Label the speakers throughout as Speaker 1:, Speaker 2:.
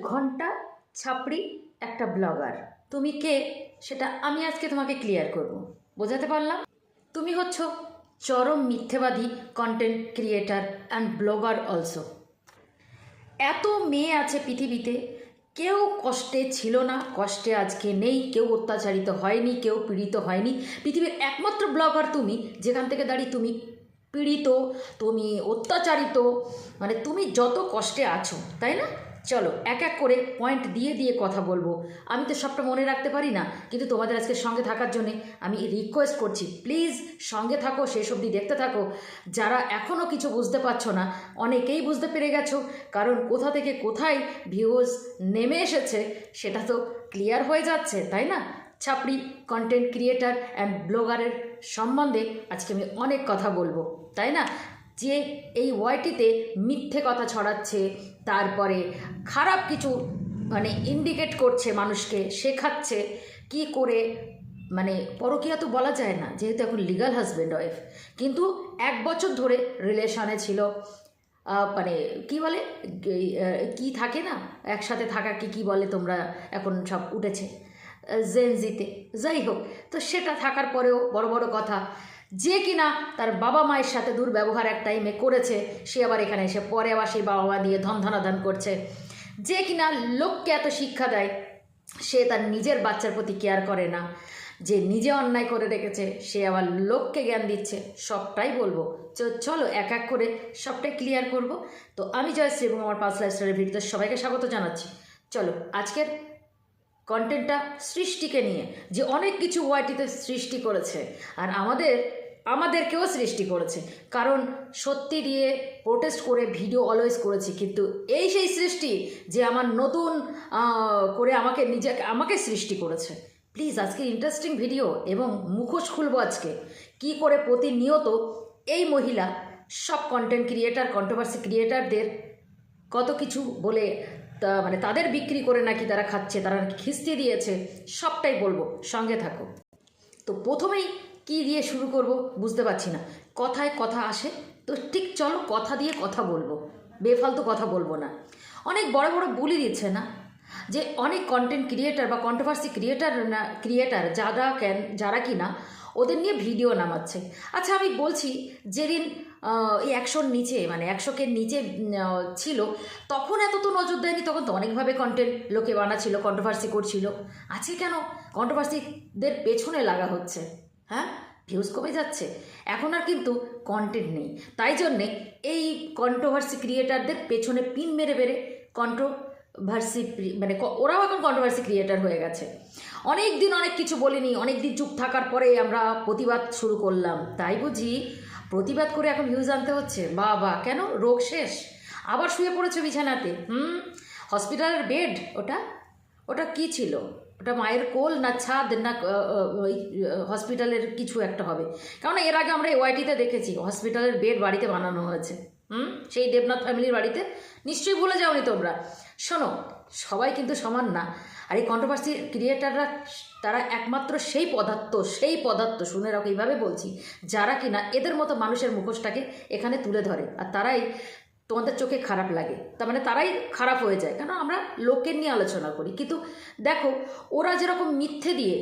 Speaker 1: ঘণ্টা ছাপড়ি একটা ব্লগার। তুমি কে? সেটা আমি আজকে তোমাকে ক্লিয়ার করব। বোঝাতে পারলাম? তুমি হচ্ছ চরম মিথ্যেবাদী content creator and vlogger also এত মেয়ে আছে পৃথিবীতে, কেউ কষ্টে ছিল না, কষ্টে আজকে নেই, কেউ অত্যাচারিত হয়নি, কেউ পীড়িত হয়নি। পৃথিবীর একমাত্র ব্লগার তুমি, যেখান থেকে দাঁড়িয়ে তুমি পীড়িত, তুমি অত্যাচারিত মানে তুমি যত কষ্টে আছো, তাই না? চলো, এক এক করে পয়েন্ট দিয়ে দিয়ে কথা বলব। আমি তো সবটা মনে রাখতে পারি না, কিন্তু তোমাদের আজকে সঙ্গে থাকার জন্যে আমি রিকোয়েস্ট করছি। প্লিজ সঙ্গে থাকো, শেষ অবধি দেখতে থাকো। যারা এখনও কিছু বুঝতে পারছ না, অনেকেই বুঝতে পেরে গেছো, কারণ কোথা থেকে কোথায় ভিউজ নেমে এসেছে, সেটা তো ক্লিয়ার হয়ে যাচ্ছে, তাই না? ছাপড়ি কন্টেন্ট ক্রিয়েটার অ্যান্ড ব্লগারের সম্বন্ধে আজকে আমি অনেক কথা বলব, তাই না? যে এই ওয়াইটিতে মিথ্যে কথা ছড়াচ্ছে তারপরে খারাপ কিছু মানে ইন্ডিকেট করছে মানুষকে, শেখাচ্ছে, কি করে মানে পরকীয়া তো বলা যায় না, যেহেতু এখন লিগাল হাজব্যান্ড ওয়াইফ কিন্তু এক বছর ধরে রিলেশনে ছিল মানে কি বলে কি থাকে না, একসাথে থাকা কি কি বলে তোমরা এখন সব উঠেছে জেনজিতে যাই হোক, তো সেটা থাকার পরেও বড় বড় কথা যে কিনা তার বাবা মায়ের সাথে দুর্ব্যবহার এক টাইমে করেছে, সে আবার এখানে এসে পরে আবার সেই বাবা মা দিয়ে ধন ধনাধান করছে। যে কিনা লোককে এত শিক্ষা দেয়, সে তার নিজের বাচ্চার প্রতি কেয়ার করে না। যে নিজে অন্যায় করে রেখেছে, সে আবার লোককে জ্ঞান দিচ্ছে। সবটাই বলব। চলো এক এক করে সবটাই ক্লিয়ার করব। তো আমি জয়শ্রী এবং আমার পাঁচ লাইফস্টাইলের ভিডিওতে সবাইকে স্বাগত জানাচ্ছি। চলো, আজকের কন্টেন্টটা সৃষ্টিকে নিয়ে, যে অনেক কিছু ওয়াইটিতে সৃষ্টি করেছে, আর আমাদের, আমাদেরকেও সৃষ্টি করেছে। কারণ সত্যি দিয়ে প্রোটেস্ট করে ভিডিও অলওয়েজ করেছি, কিন্তু এই সেই সৃষ্টি যে আমার নতুন করে আমাকে নিজেকে, আমাকে সৃষ্টি করেছে। প্লিজ আজকে ইন্টারেস্টিং ভিডিও এবং মুখোশ খুলবো আজকে। কি করে প্রতিনিয়ত এই মহিলা, সব কন্টেন্ট ক্রিয়েটার কন্ট্রোভার্সি ক্রিয়েটারদের কত কিছু বলে তা মানে তাদের বিক্রি করে নাকি তারা খাচ্ছে, তারা নাকি খিস্তি দিয়েছে, সবটাই বলব, সঙ্গে থাকো। তো প্রথমেই কি দিয়ে শুরু করব বুঝতে পারছি না। কথায় কথা আসে, তো ঠিক চলো কথা দিয়ে কথা বলব, বেফালতু কথা বলব না। অনেক বড় বড় বলি দিচ্ছে না যে অনেক কন্টেন্ট ক্রিয়েটার বা কন্ট্রোভার্সি ক্রিয়েটার না ক্রিয়েটার যারা কেন, যারা কি না ওদের নিয়ে ভিডিও নামাচ্ছে। আচ্ছা আমি বলছি, যেদিন এই একশোর নিচে মানে একশোকে নিচে ছিল। তখন এত তো নজর দেয়নি, তখন তো অনেকভাবে কন্টেন্ট লোকে বানাচ্ছিল কন্ট্রোভার্সি করছিল। আছে কেন? কন্ট্রোভার্সিদের পেছনে লাগা হচ্ছে। হ্যাঁ? ভিউজ কমে যাচ্ছে। এখন আর কিন্তু কন্টেন্ট নেই। তাই জন্যে এই কন্ট্রোভার্সি ক্রিয়েটারদের পেছনে পিন মেরে মেরে কন্ট্রোভার্সি মানে ওরাও এখন কন্ট্রোভার্সি ক্রিয়েটার হয়ে গেছে। অনেক দিন অনেক কিছু বলিনি অনেক দিন চুপ থাকার পরে আমরা প্রতিবাদ শুরু করলাম। তাই বুঝি প্রতিবাদ করে এখন ভিউজ আনতে হচ্ছে। বা বা কেন? রোগ শেষ। আবার শুয়ে পড়েছে বিছানাতে, হুম? হসপিটালের বেড ওটা? ওটা কি ছিল? ওটা মায়ের কোল না ছাদ না ওই হসপিটালের কিছু একটা হবে। কারণ এর আগে আমরা ওয়াইটিতে দেখেছি হসপিটালের বেড বাড়িতে বানানো হয়েছে। হুম? সেই দেবনাথ ফ্যামিলির বাড়িতে। নিশ্চয়ই ভুলে যাওনি তোমরা। শোনো, সবাই কিন্তু সমান না। আর এই কন্ট্রোভার্সি ক্রিয়েটাররা তারা একমাত্র সেই পদার্থ সেই পদার্থ, শুনে রাখো, এইভাবে বলছি, যারা কিনা এদের মতো মানুষের মুখোশটাকে এখানে তুলে ধরে। আর তারাই তোমাদের চোখে খারাপ লাগে। তার মানে তারাই খারাপ হয়ে যায়। কেন? আমরা লোকের নিয়ে আলোচনা করি। কিন্তু দেখো, ওরা যেরকম মিথ্যে দিয়ে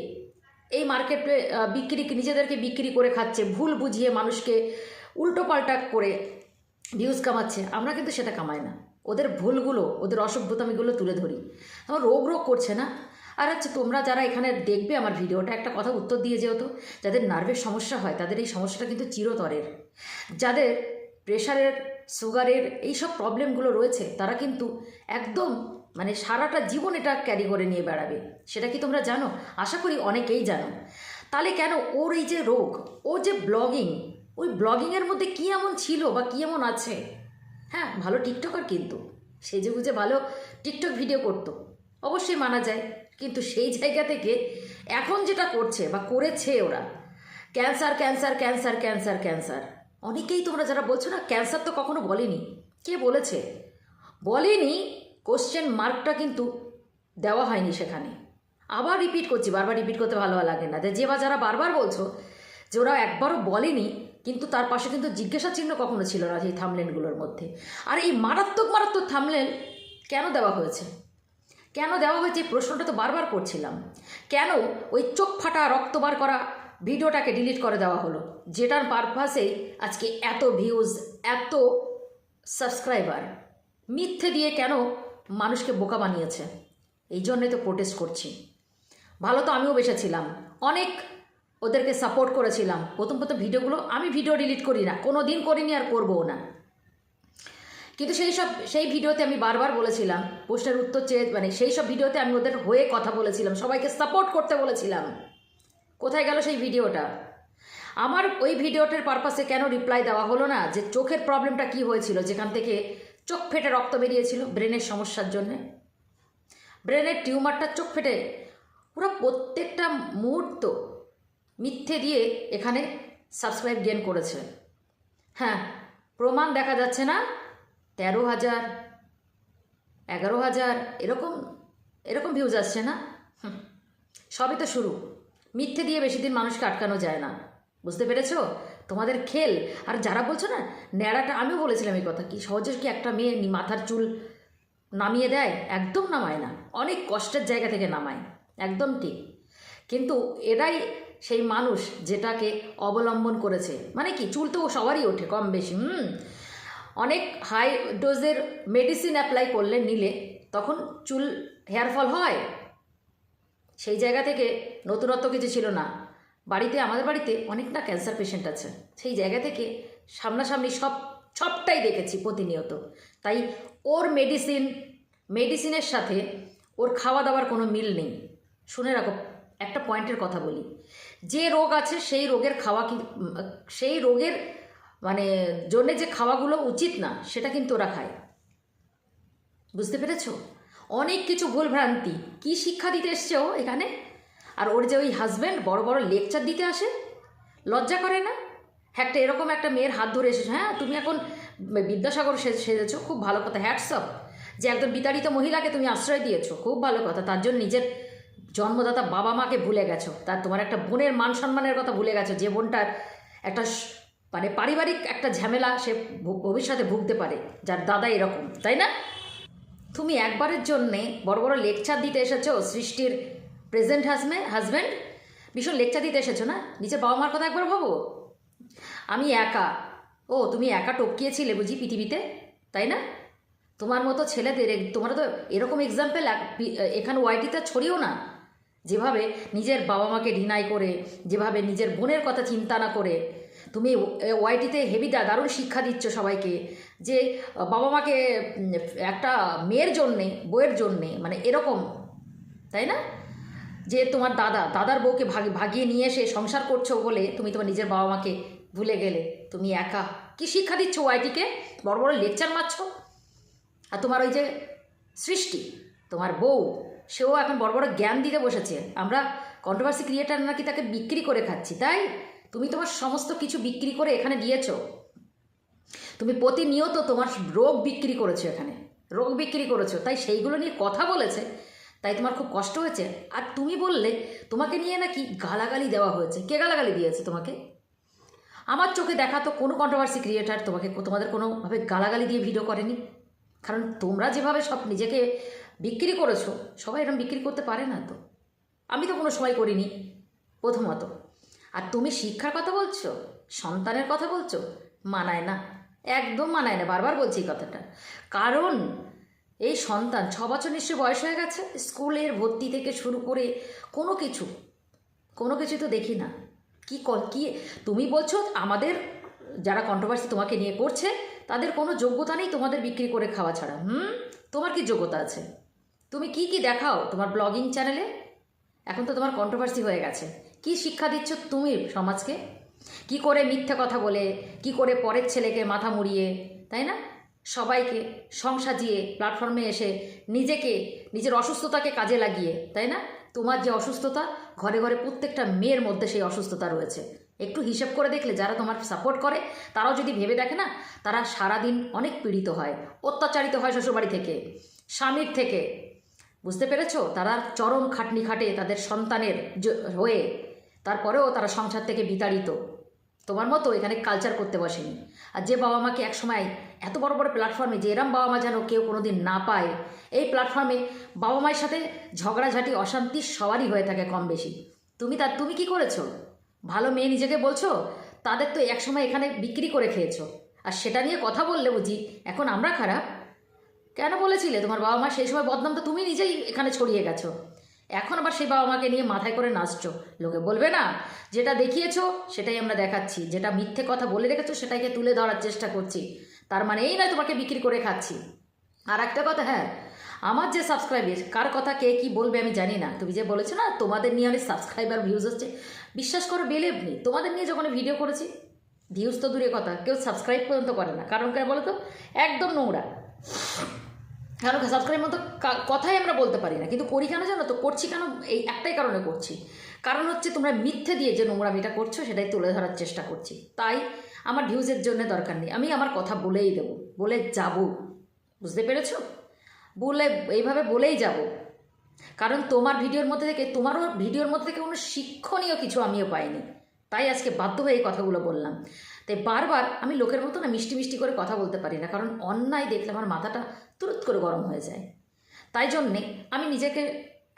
Speaker 1: এই মার্কেটে বিক্রি, নিজেদেরকে বিক্রি করে খাচ্ছে, ভুল বুঝিয়ে মানুষকে উল্টো পাল্টা করে ভিউজ কামাচ্ছে, আমরা কিন্তু সেটা কামাই না। ওদের ভুলগুলো, ওদের অসভ্যতামিগুলো তুলে ধরি। আমার রোগ রোগ করছে না? আর হচ্ছে তোমরা যারা এখানে দেখবে আমার ভিডিওটা, একটা কথা উত্তর দিয়ে যেহেতু যাদের নার্ভের সমস্যা হয়, তাদের এই সমস্যাটা কিন্তু চিরতরের। যাদের প্রেশারের সুগারের এইসব প্রবলেমগুলো রয়েছে, তারা কিন্তু একদম মানে সারাটা জীবন এটা ক্যারি করে নিয়ে বেড়াবে। সেটা কি তোমরা জানো? আশা করি অনেকেই জানো। তাহলে কেন ওর এই যে রোগ ও যে ব্লগিং, ওই ব্লগিংয়ের মধ্যে কী এমন ছিল বা কী এমন আছে? হ্যাঁ ভালো টিকটকার কিন্তু। সেজে বুঝে ভালো টিকটক ভিডিও করতো। অবশ্যই মানা যায়। কিন্তু সেই জায়গা থেকে এখন যেটা করছে বা করেছে ওরা, cancer cancer cancer cancer cancer. অনেকেই তোমরা যারা বলছো না, ক্যান্সার তো কখনো বলেনি। কে বলেছে? বলেনি কোশ্চেন মার্কটা কিন্তু দেওয়া হয়নি সেখানে। আবার রিপিট করছি, বারবার রিপিট করতে ভালো লাগে না। যে বা যারা বারবার বলছো যে ওরা একবারও বলেনি কিন্তু তার পাশে কিন্তু জিজ্ঞাসা চিহ্ন কখনো ছিল না এই থামলেনগুলোর মধ্যে। আর এই মারাত্মক মারাত্মক থামলেন কেন দেওয়া হয়েছে? কেন দেওয়া হয়েছে এই প্রশ্নটা তো বারবার করছিলাম। কেন ওই চোখ ফাটা, রক্ত বার করা ভিডিওটাকে ডিলিট করে দেওয়া হলো? যেটার পারপাসে আজকে এত ভিউজ এত সাবস্ক্রাইবার মিথ্যে দিয়ে কেন মানুষকে বোকা বানিয়েছে? এই জন্যই তো প্রোটেস্ট করছি। ভালো তো আমিও বেসেছিলাম অনেক ওদেরকে সাপোর্ট করেছিলাম। প্রথম প্রথম ভিডিওগুলো আমি ভিডিও ডিলিট করি না। কোনো দিন করিনি আর করবও না। কিন্তু সেই সব, সেই ভিডিওতে আমি বারবার বলেছিলাম, প্রশ্নের উত্তর চেয়ে মানে সেই সব ভিডিওতে আমি ওদের হয়ে কথা বলেছিলাম, সবাইকে সাপোর্ট করতে বলেছিলাম। কোথায় গেল সেই ভিডিওটা? আমার ওই ভিডিওটার পারপাসে কেন রিপ্লাই দেওয়া হলো না? যে চোখের প্রবলেমটা কি হয়েছিল? যেখান থেকে চোখ ফেটে রক্ত বেরিয়েছিল ব্রেনের সমস্যার জন্যে। ব্রেনের টিউমারটা চোখ ফেটে, পুরো প্রত্যেকটা মুহূর্ত মিথ্যে দিয়ে এখানে সাবস্ক্রাইব গেন করেছে। হ্যাঁ প্রমাণ দেখা যাচ্ছে না। তেরো হাজার, এগারো হাজার, এরকম এরকম ভিউজ আসছে না। সবই তো শুরু। মিথ্যে দিয়ে বেশি দিন মানুষকে আটকানো যায় না। বুঝতে পেরেছ? তোমাদের খেল। আর যারা বলছো না, ন্যাড়াটা আমিও বলেছিলাম এই কথা, কি সহজে কি একটা মেয়ে মাথার চুল নামিয়ে দেয়? একদম নামায় না। অনেক কষ্টের জায়গা থেকে নামায়। একদম ঠিক। কিন্তু এরাই সেই মানুষ যেটাকে অবলম্বন করেছে। মানে কি? চুল তো সবারই ওঠে কম বেশি, হুম? অনেক হাই ডোজের মেডিসিন অ্যাপ্লাই করলে নিলে তখন চুল হেয়ার ফল হয়। সেই জায়গা থেকে নতুনত্ব কিছু ছিল না। বাড়িতে, আমাদের বাড়িতে অনেক না ক্যান্সার পেশেন্ট আছে। সেই জায়গা থেকে সামনাসামনি সব, সবটাই দেখেছি প্রতিনিয়ত। তাই ওর মেডিসিন মেডিসিনের সাথে ওর খাওয়া দাওয়ার কোনো মিল নেই। শুনে রাখো, একটা পয়েন্টের কথা বলি। যে রোগ আছে সেই রোগের খাওয়া সেই রোগের মানে জন্যে যে খাওয়াগুলো উচিত না, সেটা কিন্তু ওরা খায়। বুঝতে পেরেছ? অনেক কিছু ভুলভ্রান্তি কি শিক্ষা দিতে এসছে ও এখানে? আর ওর যে ওই হাজব্যান্ড বড় বড় লেকচার দিতে আসে? লজ্জা করে না? একটা এরকম একটা মেয়ের হাত ধরে এসেছ হ্যাঁ তুমি এখন বিদ্যাসাগর সেজেছো, খুব ভালো কথা হ্যাটসঅপ যে একজন বিতাড়িত মহিলাকে তুমি আশ্রয় দিয়েছ, খুব ভালো কথা, তার জন্য নিজের জন্মদাতা বাবা মাকে ভুলে গেছো। তার তোমার একটা বোনের মান সম্মানের কথা ভুলে গেছো, যে বোনটার একটা মানে পারিবারিক একটা ঝামেলা সে ভবিষ্যতে ভুগতে পারে, যার দাদা এরকম, তাই না? তুমি একবারের জন্যে বড় বড় লেকচার দিতে এসেছ সৃষ্টির প্রেজেন্ট হাজবে হাজব্যান্ড ভীষণ লেকচার দিতে এসেছ না? নিজের বাবা মার কথা একবার ভাবো। আমি একা। ও, তুমি একা টপকিয়েছিলে বুঝি পৃথিবীতে, তাই না? তোমার মতো ছেলেদের, তোমার তো এরকম এক্সাম্পল এখানে ওয়াইটিতে ছড়িও না। যেভাবে নিজের বাবা মাকে ডিনাই করে, যেভাবে নিজের বোনের কথা চিন্তা না করে, তুমি ওয়াইটিতে হেভি দা, দারুণ শিক্ষা দিচ্ছ সবাইকে যে বাবা মাকে একটা মেয়ের জন্যে বইয়ের জন্যে মানে এরকম, তাই না? যে তোমার দাদা, দাদার বউকে ভাগ, ভাগিয়ে নিয়ে এসে সংসার করছ বলে তুমি তোমার নিজের বাবা মাকে ভুলে গেলে, তুমি একা। কি শিক্ষা দিচ্ছ ওয়াইটিকে? বড় বড় লেকচার মারছো। আর তোমার ওই যে সৃষ্টি তোমার বউ, সেও এখন বড় বড় জ্ঞান দিতে বসেছে। আমরা কন্ট্রোভার্সি ক্রিয়েটার নাকি তাকে বিক্রি করে খাচ্ছি, তাই? তুমি তোমার সমস্ত কিছু বিক্রি করে এখানে দিয়েছ। তুমি প্রতিনিয়ত তোমার রোগ বিক্রি করেছ এখানে, রোগ বিক্রি করেছ, তাই সেইগুলো নিয়ে কথা বলেছে, তাই তোমার খুব কষ্ট হয়েছে। আর তুমি বললে তোমাকে নিয়ে নাকি গালাগালি দেওয়া হয়েছে। কে গালাগালি দিয়েছে তোমাকে? আমার চোখে দেখা তো কোনো কন্ট্রোভার্সি ক্রিয়েটার তোমাকে, তোমাদের কোনোভাবে গালাগালি দিয়ে ভিডিও করেনি। কারণ তোমরা যেভাবে সব নিজেকে বিক্রি করেছ? সবাই এরকম বিক্রি করতে পারে না তো। আমি তো কোনো সময় করিনি, প্রথমত। আর তুমি শিক্ষার কথা বলছো, সন্তানের কথা বলছো? মানায় না, একদম মানায় না, বারবার বলছি এই কথাটা। কারণ এই সন্তান ছ বছর নিশ্চয়ই বয়স হয়ে গেছে, স্কুলের ভর্তি থেকে শুরু করে কোনো কিছু কোনো কিছু তো দেখি না। কি ক- কি, তুমি বলছো আমাদের যারা কন্ট্রোভার্সি তোমাকে নিয়ে করছে, তাদের কোনো যোগ্যতা নেই তোমাদের বিক্রি করে খাওয়া ছাড়া। হুম? তোমার কি যোগ্যতা আছে? তুমি কি কি দেখাও তোমার ব্লগিং চ্যানেলে এখন তো তোমার কন্ট্রোভার্সি হয়ে গেছে। কি শিক্ষা দিচ্ছ তুমি সমাজকে? কি করে মিথ্যে কথা বলে? কি করে পরের ছেলেকে মাথা মুড়িয়ে? তাই না? সবাইকে সংসাজিয়ে প্ল্যাটফর্মে এসে নিজেকে, নিজের অসুস্থতাকে কাজে লাগিয়ে, তাই না? তোমার যে অসুস্থতা, ঘরে ঘরে প্রত্যেকটা মেয়ের মধ্যে সেই অসুস্থতা রয়েছে। একটু হিসেব করে দেখলে যারা তোমার সাপোর্ট করে, তারাও যদি ভেবে দেখে না, তারা সারাদিন অনেক পীড়িত হয়, অত্যাচারিত হয় শ্বশুরবাড়ি থেকে, স্বামীর থেকে বুঝতে পেরেছ? তারা চরম খাটনি খাটে তাদের সন্তানের হয়ে, তারপরেও তারা সংসার থেকে বিতাড়িত। তোমার মতো এখানে কালচার করতে বসেনি। আর যে বাবা মাকে একসময় এত বড় বড় প্ল্যাটফর্মে যে এরম বাবা মা যেন কেউ কোনোদিন না পায়, এই প্ল্যাটফর্মে বাবা মায়ের সাথে ঝগড়াঝাটি, অশান্তি সবারই হয়ে থাকে কম বেশি তুমি তার তুমি কি করেছ? ভালো মেয়ে নিজেকে বলছো? তাদের তো একসময় এখানে বিক্রি করে খেয়েছো। আর সেটা নিয়ে কথা বললে বুঝি এখন আমরা খারাপ? কেন বলেছিলে? তোমার বাবা মা সেই সময় বদনাম তো তুমি নিজেই এখানে ছড়িয়ে গেছো। এখন আবার সেই বাবা মাকে নিয়ে মাথায় করে নাচছো। লোকে বলবে না, যেটা দেখিয়েছো সেটাই আমরা দেখাচ্ছি। যেটা মিথ্যে কথা বলে রেখেছো সেটাকে তুলে ধরার চেষ্টা করছি। তার মানে এই নয় তোমাকে বিক্রি করে খাচ্ছি। আর একটা কথা হ্যাঁ আমার যে সাবস্ক্রাইবার কার কথা কে কি বলবে আমি জানি না। তুমি যে বলেছ না, তোমাদের নিয়ে অনেক সাবস্ক্রাইবার ভিউজ হচ্ছে বিশ্বাস করো বেলেব নেই তোমাদের নিয়ে যখন ভিডিও করেছি ভিউজ তো দূরে কথা, কেউ সাবস্ক্রাইব পর্যন্ত করে না। কারণ কেন বলো তো? একদম নোংরা। কারণ সাবস্ক্রাইব মতো কথাই আমরা বলতে পারি না। কিন্তু করি কেন জানো তো? করছি কেন? এই একটাই কারণে করছি। কারণ হচ্ছে তোমরা মিথ্যে দিয়ে যে নোংরা নোংরামিটা করছ, সেটাই তুলে ধরার চেষ্টা করছি। তাই আমার ভিউজের জন্য দরকার নেই। আমি আমার কথা বলেই দেবো। বলে যাব। বুঝতে পেরেছ? বলে, এইভাবে বলেই যাব। কারণ তোমার ভিডিওর মধ্যে থেকে, তোমারও ভিডিওর মধ্যে থেকে কোনো শিক্ষণীয় কিছু আমিও পাইনি। তাই আজকে বাধ্য হয়ে এই কথাগুলো বললাম। তাই বারবার আমি লোকের মতো না মিষ্টি মিষ্টি করে কথা বলতে পারি না, কারণ অন্যায় দেখলে আমার মাথাটা তুরুত করে গরম হয়ে যায়। তাই জন্যে আমি নিজেকে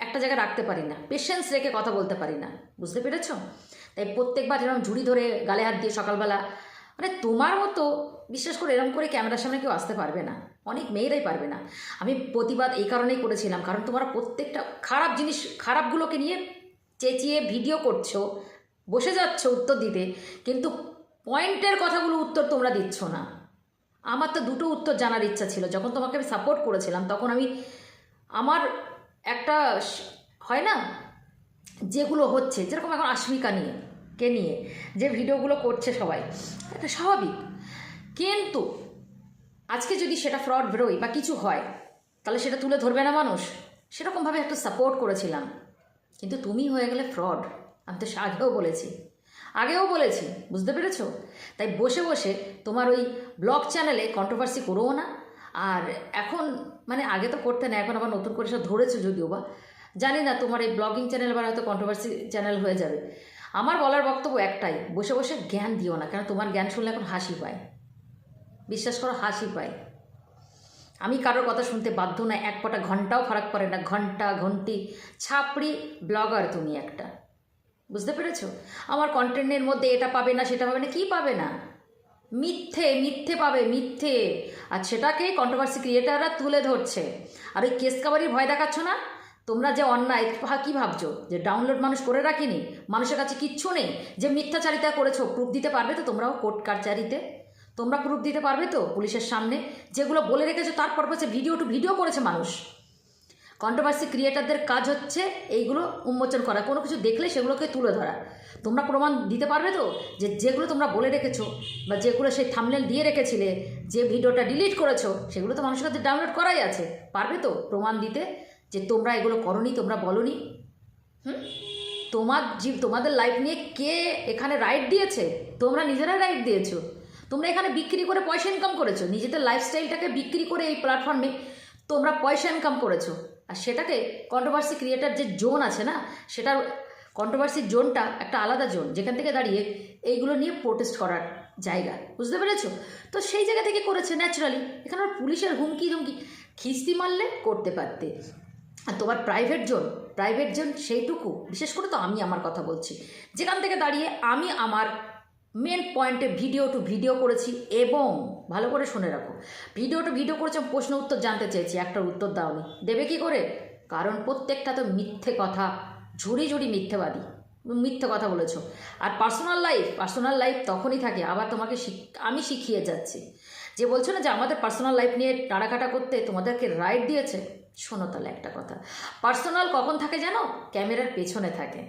Speaker 1: একটা জায়গায় রাখতে পারি না পেশেন্স রেখে কথা বলতে পারি না, বুঝতে পেরেছ? তাই প্রত্যেকবার যেরকম ঝুড়ি ধরে গালে হাত দিয়ে সকালবেলা মানে তোমার মতো বিশ্বাস করে এরকম করে ক্যামেরার সামনে কেউ আসতে পারবে না, অনেক মেয়েরাই পারবে না। আমি প্রতিবাদ এই কারণেই করেছিলাম, কারণ তোমরা প্রত্যেকটা খারাপ জিনিস, খারাপগুলোকে নিয়ে চেঁচিয়ে ভিডিও করছ, বসে যাচ্ছ উত্তর দিতে, কিন্তু পয়েন্টের কথাগুলো উত্তর তোমরা দিচ্ছ না। আমার তো দুটো উত্তর জানার ইচ্ছা ছিল। যখন তোমাকে আমি সাপোর্ট করেছিলাম, তখন আমি আমার একটা হয় না? যেগুলো হচ্ছে, যেরকম এখন আশ্মিকা নিয়ে, কে নিয়ে, যে ভিডিওগুলো করছে সবাই, এটা স্বাভাবিক। কিন্তু আজকে যদি সেটা ফ্রড বেরোয় বা কিছু হয়, তাহলে সেটা তুলে ধরবে না মানুষ। সেরকমভাবে একটা সাপোর্ট করেছিলাম। কিন্তু তুমি হয়ে গেলে ফ্রড আমি তো আগেও বলেছি। আগেও বলেছি, বুঝতে পেরেছ? তাই বসে বসে তোমার ওই ব্লগ চ্যানেলে কন্ট্রোভার্সি করোও না। আর এখন মানে আগে তো করতে না এখন আবার নতুন করে সব ধরেছো যদিও বা। জানি না তোমার এই ব্লগিং চ্যানেল আবার হয়তো কন্ট্রোভার্সি চ্যানেল হয়ে যাবে। আমার বলার বক্তব্য একটাই, বসে বসে জ্ঞান দিও না, কেন তোমার জ্ঞান শুনলে এখন হাসি পায়। বিশ্বাস করো, হাসি পায়। আমি কারোর কথা শুনতে বাধ্য না এক কটা ঘন্টাও ফারাক পড়ে না, ঘণ্টা, ঘন্টি, ছাপড়ি ব্লগার তুমি একটা। বুঝতে পেরেছ? আমার কন্টেন্টের মধ্যে এটা পাবে না, সেটা পাবে না, কি পাবে না? মিথ্যে মিথ্যে পাবে, মিথ্যে। আর সেটাকে কন্ট্রোভার্সি ক্রিয়েটাররা তুলে ধরছে। আর ওই কেস কাবারির ভয় দেখাচ্ছ না? তোমরা যে অন্যায় কি ভাবছ? যে ডাউনলোড মানুষ করে রাখিনি? মানুষের কাছে কিচ্ছু নেই? যে মিথ্যাচারিতা করেছ প্রুফ দিতে পারবে তো তোমরাও কোর্ট কারচারিতে তোমরা প্রুফ দিতে পারবে তো পুলিশের সামনে? যেগুলো বলে রেখেছো, তার পারপাসে ভিডিও টু ভিডিও করেছে মানুষ। কন্ট্রোভার্সি ক্রিয়েটারদের কাজ হচ্ছে এইগুলো উন্মোচন করা, কোনো কিছু দেখলে সেগুলোকে তুলে ধরা। তোমরা প্রমাণ দিতে পারবে তো যে যেগুলো তোমরা বলে রেখেছো বা যেগুলো সেই থামলেন দিয়ে রেখেছিলে, যে ভিডিওটা ডিলিট করেছ, সেগুলো তো মানুষের কাছে ডাউনলোড করাই আছে। পারবে তো প্রমাণ দিতে যে তোমরা এগুলো করনি, তোমরা বলনি? হুম? তোমার জীব, তোমাদের লাইফ নিয়ে কে এখানে রাইট দিয়েছে? তোমরা নিজেরাই রাইট দিয়েছ। তোমরা এখানে বিক্রি করে পয়সা ইনকাম করেছ। নিজেদের লাইফস্টাইলটাকে বিক্রি করে এই প্ল্যাটফর্মে তোমরা পয়সা ইনকাম করেছ। আর সেটাকে কন্ট্রোভার্সি ক্রিয়েটার যে জোন আছে না, সেটার কন্ট্রোভার্সি জোনটা একটা আলাদা জোন যেখান থেকে দাঁড়িয়ে এইগুলো নিয়ে প্রোটেস্ট করার জায়গা, বুঝতে পেরেছ? তো সেই জায়গা থেকে করেছে ন্যাচারালি এখানে পুলিশের হুমকি ধুমকি খিস্তি মারলে করতে পারতে। আর তোমার প্রাইভেট জোন প্রাইভেট জোন সেইটুকু, বিশেষ করে তো আমি আমার কথা বলছি, যেখান থেকে দাঁড়িয়ে আমি আমার মেন পয়েন্টে ভিডিও টু ভিডিও করেছি এবং ভালো করে শুনে রাখো। ভিডিও টু ভিডিও করেছি, প্রশ্ন উত্তর জানতে চেয়েছি, একটা উত্তর দাওনি দেবে কি করে? কারণ প্রত্যেকটা তো মিথ্যে কথা, ঝুড়ি ঝুড়ি মিথ্যেবাদী। মিথ্যে কথা বলেছ। আর পার্সোনাল লাইফ পার্সোনাল লাইফ তখনই থাকে, আবার তোমাকে আমি শিখিয়ে যাচ্ছি। যে বলছো না যে আমাদের পার্সোনাল লাইফ নিয়ে টাড়াকাটা করতে তোমাদেরকে রাইট দিয়েছে? শোনো তাহলে একটা কথা। পার্সোনাল কখন থাকে জানো? ক্যামেরার পেছনে থাকে।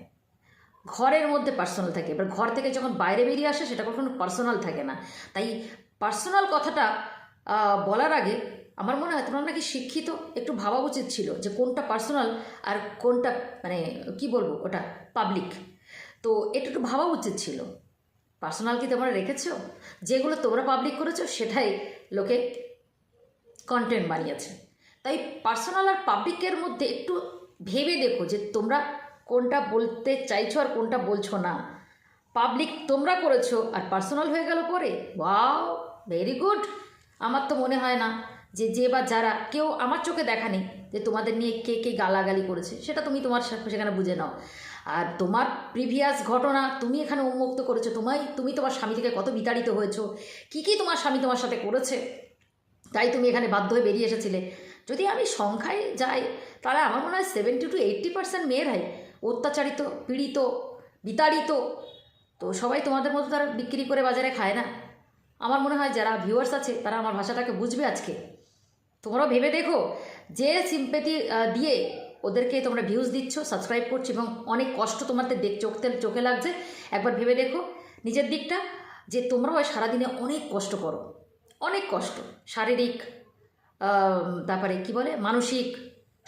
Speaker 1: ঘরের মধ্যে পার্সোনাল থাকে। এবার ঘর থেকে যখন বাইরে বেরিয়ে আসে, সেটা কখনো পার্সোনাল থাকে না। তাই পার্সোনাল কথাটা বলার আগে আমার মনে হয় তোমার নাকি শিক্ষিত, একটু ভাবা উচিত ছিল যে কোনটা পার্সোনাল আর কোনটা মানে কি বলব ওটা পাবলিক তো এটা একটু ভাবা উচিত ছিল। পার্সোনাল কি তোমরা রেখেছো? যেগুলো তোমরা পাবলিক করেছ, সেটাই লোকে কন্টেন্ট বানিয়েছে। তাই পার্সোনাল আর পাবলিকের মধ্যে একটু ভেবে দেখো যে তোমরা কোনটা বলতে চাইছো আর কোনটা বলছো না। পাবলিক তোমরা করেছ আর পার্সোনাল হয়ে গেল পরে? ওয়াও ভেরি গুড আমার তো মনে হয় না যে যে বা যারা, কেউ আমার চোখে দেখা নেই যে তোমাদের নিয়ে কে কে গালাগালি করেছে, সেটা তুমি তোমার সেখানে বুঝে নাও। আর তোমার প্রিভিয়াস ঘটনা তুমি এখানে উন্মুক্ত করেছ, তোমায়, তুমি তোমার স্বামী থেকে কত বিতাড়িত হয়েছো, কী কী তোমার স্বামী তোমার সাথে করেছে, তাই তুমি এখানে বাধ্য হয়ে বেরিয়ে এসেছিলে। যদি আমি সংখ্যায় যাই, তাহলে আমার মনে হয় সেভেন্টি টু এইট্টি পার্সেন্ট মেয়েরাই অত্যাচারিত, পীড়িত, বিতাড়িত, তো সবাই তোমাদের মতো তারা বিক্রি করে বাজারে খায় না। আমার মনে হয় যারা ভিউয়ার্স আছে, তারা আমার ভাষাটাকে বুঝবে আজকে। তোমরাও ভেবে দেখো যে সিম্পেথি দিয়ে ওদেরকে তোমরা ভিউজ দিচ্ছ সাবস্ক্রাইব করছ এবং অনেক কষ্ট তোমাদের দেখ চোখতে চোখে লাগছে। একবার ভেবে দেখো নিজের দিকটা, যে তোমরাও সারাদিনে অনেক কষ্ট করো। অনেক কষ্ট। শারীরিক তারপরে কি বলে? মানসিক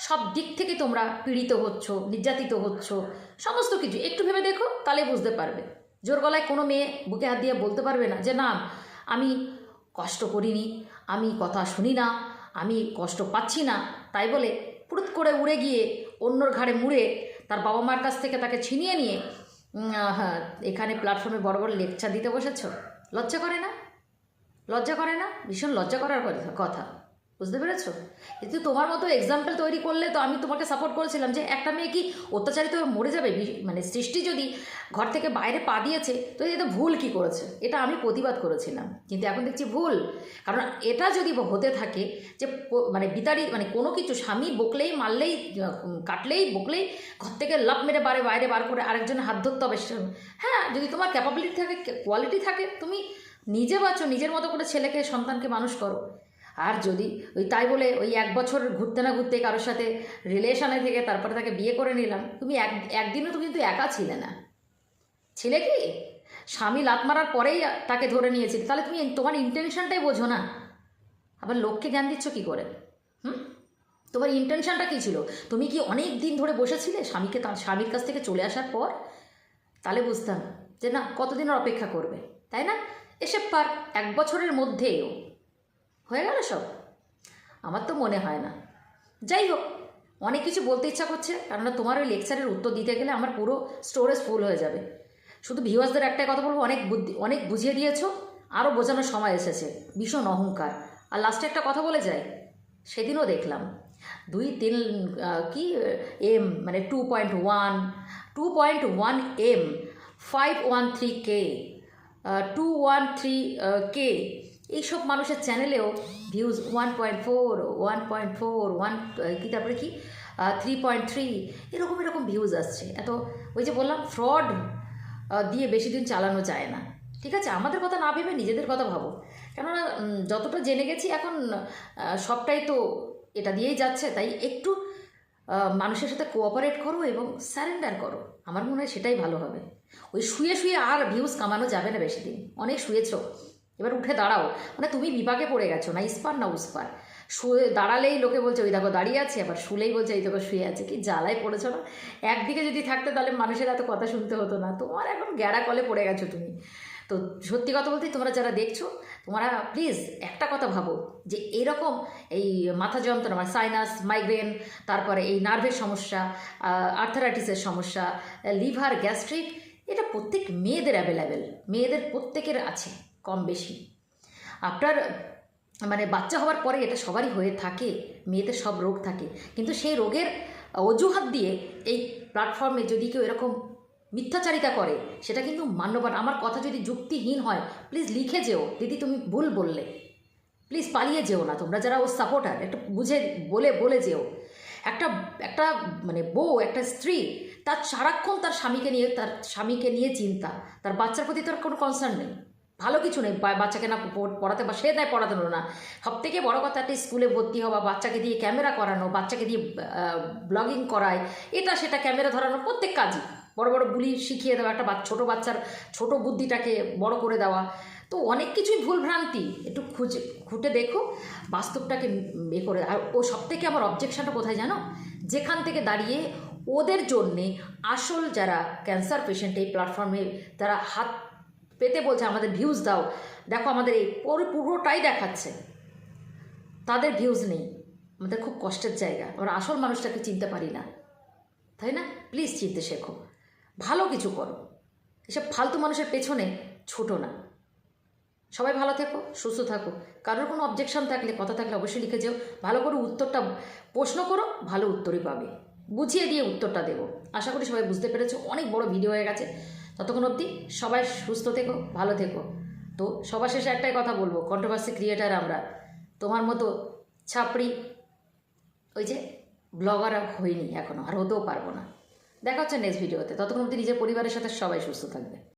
Speaker 1: সব দিক থেকে তোমরা পীড়িত হচ্ছ, নির্যাতিত হচ্ছ, সমস্ত কিছু। একটু ভেবে দেখো, তাহলে বুঝতে পারবে। জোর গলায় কোনো মেয়ে বুকে হাত দিয়ে বলতে পারবে না যে, না আমি কষ্ট করিনি, আমি কথা শুনি না, আমি কষ্ট পাচ্ছি না, তাই বলে পুরুত করে উড়ে গিয়ে অন্যর ঘাড়ে মুড়ে তার বাবা মার কাছ থেকে তাকে ছিনিয়ে নিয়ে হ্যাঁ এখানে প্ল্যাটফর্মে বড় বড় লেকচার দিতে বসেছ? লজ্জা করে না? লজ্জা করে না? ভীষণ লজ্জা করার কথা- কথা। বুঝতে পেরেছ? কিন্তু তোমার মতো এক্সাম্পল তৈরি করলে তো আমি তোমাকে সাপোর্ট করেছিলাম যে একটা মেয়ে কি অত্যাচারিত হয়ে মরে যাবে? মানে সৃষ্টি যদি ঘর থেকে বাইরে পা দিয়েছে, তো এটা ভুল কি করেছে? এটা আমি প্রতিবাদ করেছিলাম। কিন্তু এখন দেখছি ভুল। কারণ এটা যদি হতে থাকে যে মানে বিতাড়ি মানে কোনো কিছু স্বামী বকলেই, মারলেই কাটলেই, বকলেই ঘর থেকে লাভ মেরে বারে, বাইরে বার করে আরেকজনের হাত ধরতে হবে হ্যাঁ যদি তোমার ক্যাপাবিলিটি থাকে কোয়ালিটি থাকে, তুমি নিজে বাঁচো, নিজের মতো করে ছেলেকে, সন্তানকে মানুষ করো। আর যদি, ওই তাই বলে ওই এক বছর ঘুরতে না ঘুরতে কারোর সাথে রিলেশনে থেকে তারপরে তাকে বিয়ে করে নিলাম, তুমি এক, একদিনও তো কিন্তু একা ছিলে না। ছিলে কি? স্বামী লাত মারার পরেই তাকে ধরে নিয়েছিল, তাহলে তুমি তোমার ইন্টেনশনটাই বোঝো না। আবার লোককে জ্ঞান দিচ্ছ কি করে? হুম? তোমার ইন্টেনশনটা কী ছিল? তুমি কি অনেক দিন ধরে বসেছিলে স্বামীকে স্বামীর কাছ থেকে চলে আসার পর? তাহলে বুঝতাম যে না, কতদিন আর অপেক্ষা করবে, তাই না? এসে পার, এক বছরের মধ্যেও হয়ে গেল সব? আমার তো মনে হয় না। যাই হোক, অনেক কিছু বলতে ইচ্ছা করছে, কেননা তোমার ওই লেকচারের উত্তর দিতে গেলে আমার পুরো স্টোরেজ ফুল হয়ে যাবে। শুধু ভিউয়ার্সদের একটাই কথা বলব, অনেক বুদ্ধি, অনেক বুঝিয়ে দিয়েছ আরও বোঝানোর সময় এসেছে, ভীষণ অহংকার। আর লাস্টে একটা কথা বলে যায় সেদিনও দেখলাম, দুই তিন কি, এম মানে two point one two point one M five one three K two one three K এইসব মানুষের চ্যানেলেও views one point four one point four one কি তারপরে কি? থ্রি পয়েন্ট থ্রি এরকম এরকম ভিউজ আসছে। এত, ওই যে বললাম ফ্রড দিয়ে বেশি দিন চালানো যায় না। ঠিক আছে? আমাদের কথা না ভেবে নিজেদের কথা ভাবো। কেননা যতটা জেনে গেছি এখন সবটাই তো এটা দিয়েই যাচ্ছে। তাই একটু মানুষের সাথে কোঅপারেট করো এবং স্যারেন্ডার করো। আমার মনে হয় সেটাই ভালো হবে। ওই শুয়ে শুয়ে আর ভিউজ কামানো যাবে না বেশি দিন। অনেক শুয়েছো। এবার উঠে দাঁড়াও। মানে তুমি বিপাকে পড়ে গেছো, না ইস্পার, না উস্পার? শুয়ে দাঁড়ালেই লোকে বলছে, ওই দেখো দাঁড়িয়ে আছে। আবার শুলেই বলছে, এই দেখো শুয়ে আছে। কি জ্বালায় পড়েছো না? একদিকে যদি থাকতে তাহলে মানুষের এত কথা শুনতে হতো না। তোমার এখন গ্যাড়া কলে পড়ে গেছো তুমি। তো সত্যি কথা বলতে তোমরা যারা দেখছ, তোমরা প্লিজ একটা কথা ভাবো, যে এরকম এই মাথা যন্ত্রণা মানে সাইনাস মাইগ্রেন তারপরে এই নার্ভের সমস্যা আর্থারাইটিসের সমস্যা লিভার গ্যাস্ট্রিক এটা প্রত্যেক মেয়েদের অ্যাভেলেবেল মেয়েদের প্রত্যেকের আছে। কম বেশি আপনার মানে বাচ্চা হওয়ার পরে এটা সবারই হয়ে থাকে, মেয়েদের সব রোগ থাকে। কিন্তু সেই রোগের অজুহাত দিয়ে এই প্ল্যাটফর্মে যদি কেউ এরকম মিথ্যাচারিতা করে, সেটা কিন্তু মান্যবান আমার কথা যদি যুক্তিহীন হয় প্লিজ লিখে যেও। দিদি, তুমি ভুল বললে। প্লিজ পালিয়ে যেও না। তোমরা যারা ও সাপোর্টার একটু বুঝে, বলে বলে যেও। একটা একটা মানে বউ, একটা স্ত্রী, তার সারাক্ষণ তার স্বামীকে নিয়ে, তার স্বামীকে নিয়ে চিন্তা। তার বাচ্চার প্রতি তার কোনো কনসার্ন নেই। ভালো কিছু নেই বাচ্চাকে না পড়াতে বা সে দেয় পড়াতে হলো না। সব থেকে বড় কথা একটা স্কুলে ভর্তি হওয়া বাচ্চাকে দিয়ে ক্যামেরা করানো, বাচ্চাকে দিয়ে ব্লগিং করায় এটা সেটা ক্যামেরা ধরানো প্রত্যেক কাজই। বড় বড় বুলি শিখিয়ে দেওয়া, একটা ছোটো বাচ্চার ছোট বুদ্ধিটাকে বড় করে দেওয়া। তো অনেক কিছুই ভুলভ্রান্তি, একটু খুঁজে, খুঁটে দেখো, বাস্তবটাকে এ করে। আর ও সব থেকে আমার অবজেকশনটা কোথায় জানো? যেখান থেকে দাঁড়িয়ে ওদের জন্যে আসল যারা ক্যান্সার পেশেন্ট এই প্ল্যাটফর্মে তারা হাত পেতে বলছে, আমাদের ভিউজ দাও। দেখো, আমাদের এই পুরো, পুরোটাই দেখাচ্ছে। তাদের ভিউজ নেই। আমাদের খুব কষ্টের জায়গা। আমরা আসল মানুষটাকে চিনতে পারি না। তাই না? প্লিজ চিনতে শেখো। ভালো কিছু করো। এসব ফালতু মানুষের পেছনে ছোটো না। সবাই ভালো থেকো, সুস্থ থাকো। কারোর কোনো অবজেকশন থাকলে, কথা থাকলে অবশ্যই লিখে যেও। ভালো করে উত্তরটা, প্রশ্ন করো, ভালো উত্তরই পাবে। বুঝিয়ে দিয়ে উত্তরটা দেবো। আশা করি সবাই বুঝতে পেরেছ। অনেক বড় ভিডিও হয়ে গেছে। ততক্ষণ অবধি সবাই সুস্থ থেকো, ভালো থেকো। তো সবার শেষে একটাই কথা বলব কন্ট্রোভার্সি ক্রিয়েটার আমরা। তোমার মতো ছাপড়ি ওই যে ব্লগার হইনি এখনও আর হতেও পারব না। দেখা হচ্ছে নেক্সট ভিডিওতে ততক্ষণ অবধি নিজের পরিবারের সাথে সবাই সুস্থ থাকবে।